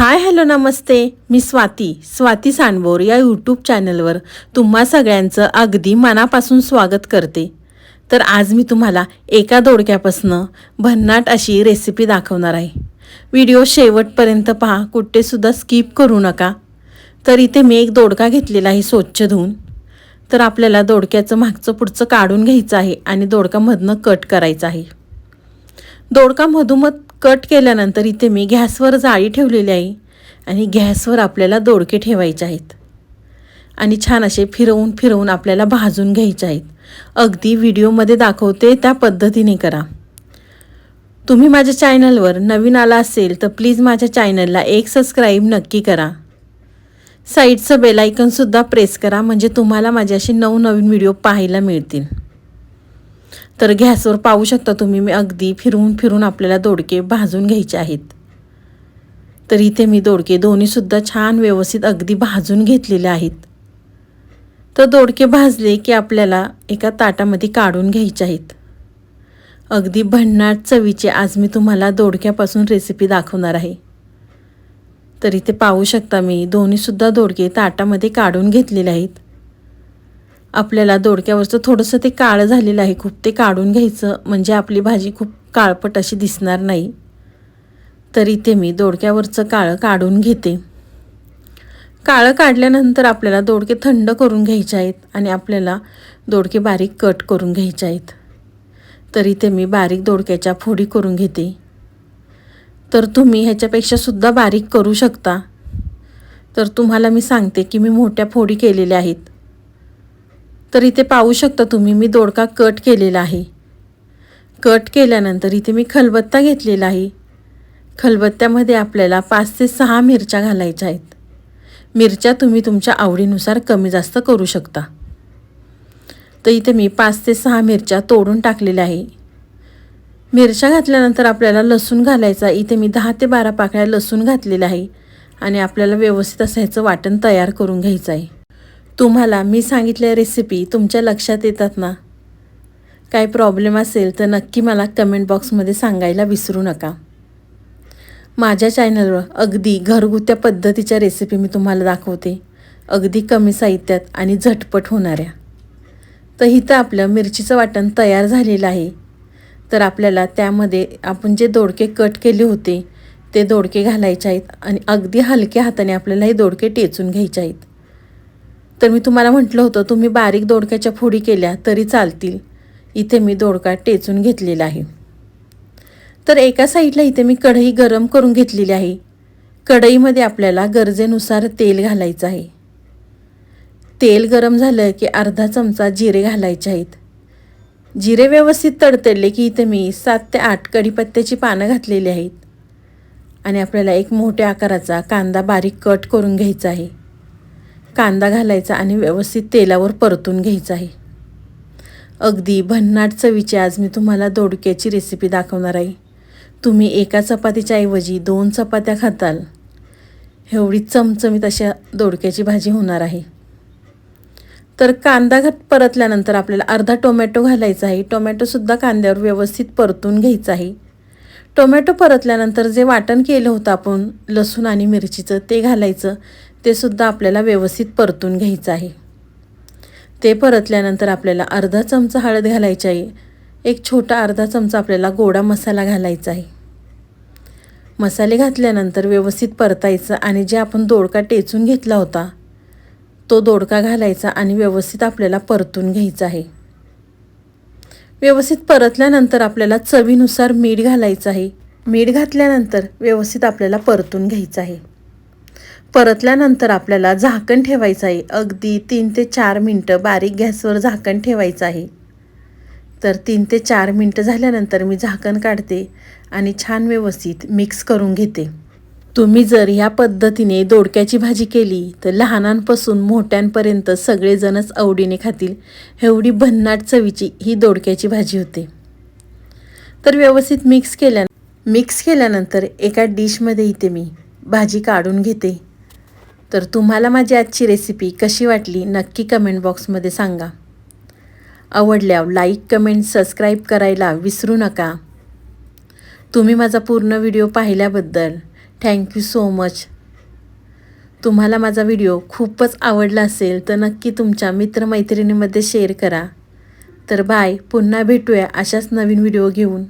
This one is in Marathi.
हाय हॅलो नमस्ते. मी स्वाती स्वाती सांडबोर या यूट्यूब चॅनलवर तुम्हा सगळ्यांचं अगदी मनापासून स्वागत करते. तर आज मी तुम्हाला एका दोडक्यापासनं भन्नाट अशी रेसिपी दाखवणार आहे. व्हिडिओ शेवटपर्यंत पहा कुठेसुद्धा स्किप करू नका. तर इथे मी एक दोडका घेतलेला आहे स्वच्छ धुवून. तर आपल्याला दोडक्याचं मागचं पुढचं काढून घ्यायचं आहे आणि दोडकामधनं कट करायचं आहे. दोडका मधोमध कट केल्यानंतर इथे मी गॅसवर जाळी ठेवलेली आहे आणि गॅसवर आपल्याला दोडके ठेवायचे आहेत. आणि छान असे फिरवून फिरवून आपल्याला भाजून घ्यायचे आहेत. अगदी व्हिडिओमध्ये दाखवते त्या पद्धतीने करा. तुम्ही माझ्या चॅनलवर नवीन आला असेल तर प्लीज माझ्या चॅनलला एक सबस्क्राईब नक्की करा. साईडचं बेलायकनसुद्धा प्रेस करा म्हणजे तुम्हाला माझे असे नवनवीन व्हिडिओ पाहायला मिळतील. तर गॅसवर पाहू शकता तुम्ही मी अगदी फिरवून फिरून आपल्याला दोडके भाजून घ्यायचे आहेत. तर इथे मी दोडके दोन्हीसुद्धा छान व्यवस्थित अगदी भाजून घेतलेले आहेत. तर दोडके भाजले की आपल्याला एका ताटामध्ये काढून घ्यायचे आहेत. अगदी भन्नाट चवीचे आज मी तुम्हाला दोडक्यापासून रेसिपी दाखवणार आहे. तर इथे पाहू शकता मी दोन्हीसुद्धा दोडके ताटामध्ये काढून घेतलेले आहेत. आपल्याला दोडक्यावरचं थोडंसं ते काळं झालेलं आहे. खूप ते काढून घ्यायचं. म्हणजे आपली भाजी खूप काळपट अशी दिसणार नाही. तर इथे मी दोडक्यावरचं काळं काढून घेते. काळं काढल्यानंतर आपल्याला दोडके थंड करून घ्यायचे आहेत आणि आपल्याला दोडके बारीक कट करून घ्यायचे आहेत. तर इथे मी बारीक दोडक्याच्या फोडी करून घेते. तर तुम्ही ह्याच्यापेक्षा सुद्धा बारीक करू शकता. तर तुम्हाला मी सांगते की मी मोठ्या फोडी केलेल्या आहेत. तर इथे पाहू शकता तुम्ही मी दोडका कट केलेला आहे. कट केल्यानंतर इथे मी खलबत्ता घेतलेला आहे. खलबत्त्यामध्ये आपल्याला पाच ते सहा मिरच्या घालायच्या आहेत. मिरच्या तुम्ही तुमच्या आवडीनुसार कमी जास्त करू शकता. तर इथे मी पाच ते सहा मिरच्या तोडून टाकलेल्या आहे. मिरच्या घातल्यानंतर आपल्याला लसूण घालायचा इथे मी दहा ते बारा पाकळ्या लसूण घातलेल्या आहे. आणि आपल्याला व्यवस्थित असं ह्याचं वाटण तयार करून घ्यायचं आहे. तुम्हाला मी सांगितल्या रेसिपी तुमच्या लक्षात येतात ना? काही प्रॉब्लेम असेल तर नक्की मला कमेंट बॉक्समध्ये सांगायला विसरू नका. माझ्या चॅनलवर अगदी घरगुत्या पद्धतीच्या रेसिपी मी तुम्हाला दाखवते. अगदी कमी साहित्यात आणि झटपट होणाऱ्या. तर इथं आपलं मिरचीचं वाटण तयार झालेलं आहे. तर आपल्याला त्यामध्ये आपण जे दोडके कट केले होते ते दोडके घालायचे आहेत आणि अगदी हलक्या हाताने आपल्याला हे दोडके टेचून घ्यायचे आहेत. तर मी तुम्हाला म्हटलं होतं तुम्ही बारीक दोडक्याच्या फोडी केल्या तरी चालतील. इथे मी दोडका टेचून घेतलेला आहे. तर एका साईडला इथे मी कढई गरम करून घेतलेली आहे. कढईमध्ये आपल्याला गरजेनुसार तेल घालायचं आहे. तेल गरम झालं की अर्धा चमचा जिरे घालायचे आहेत. जिरे व्यवस्थित तडतडले की इथे मी सात ते आठ कढीपत्त्याची पानं घातलेली आहेत. आणि आपल्याला एक मोठ्या आकाराचा कांदा बारीक कट करून घ्यायचा आहे. कांदा घालायचा आणि व्यवस्थित तेलावर परतून घ्यायचा आहे. अगदी भन्नाट चवीची आज मी तुम्हाला दोडक्याची रेसिपी दाखवणार आहे. तुम्ही एका चपातीच्या ऐवजी दोन चपात्या खाताल. एवढी चमचमीत अशा दोडक्याची भाजी होणार आहे. तर कांदा घात परतल्यानंतर आपल्याला अर्धा टोमॅटो घालायचा आहे. टोमॅटोसुद्धा कांद्यावर व्यवस्थित परतून घ्यायचं आहे. टोमॅटो परतल्यानंतर जे वाटण केलं होतं आपण लसूण आणि मिरचीचं ते घालायचं. ते सुद्धा आपल्याला व्यवस्थित परतून घ्यायचं आहे. ते परतल्यानंतर आपल्याला अर्धा चमचा हळद घालायची आहे. एक छोटा अर्धा चमचा आपल्याला गोडा मसाला घालायचा आहे. मसाले घातल्यानंतर व्यवस्थित परतायचं आणि जे आपण दोडका टेचून घेतला होता तो दोडका घालायचा आणि व्यवस्थित आपल्याला परतून घ्यायचा आहे. व्यवस्थित परतल्यानंतर आपल्याला चवीनुसार मीठ घालायचं आहे. मीठ घातल्यानंतर व्यवस्थित आपल्याला परतून घ्यायचं आहे. परतल्यानंतर आपल्याला झाकण ठेवायचं आहे. अगदी तीन ते चार मिनटं बारीक गॅसवर झाकण ठेवायचं आहे. तर तीन ते चार मिनटं झाल्यानंतर मी झाकण काढते आणि छान व्यवस्थित मिक्स करून घेते. तुम्ही जर ह्या पद्धतीने दोडक्याची भाजी केली तर लहानांपासून मोठ्यांपर्यंत सगळेजणच आवडीने खातील. एवढी भन्नाट चवीची ही दोडक्याची भाजी होते. तर व्यवस्थित मिक्स केल्या मिक्स केल्यानंतर एका डिशमध्ये इथे मी भाजी काढून घेते. तर तुम्हाला माझी आजची रेसिपी कशी वाटली नक्की कमेंट बॉक्समध्ये सांगा. आवडल्यावर लाईक कमेंट सबस्क्राईब करायला विसरू नका. तुम्ही माझा पूर्ण व्हिडिओ पाहिल्याबद्दल थँक्यू सो मच तुम्हाला माझा व्हिडिओ खूपच आवडला असेल तर नक्की तुमच्या मित्रमैत्रिणीमध्ये शेअर करा. तर बाय पुन्हा भेटूया अशाच नवीन व्हिडिओ घेऊन.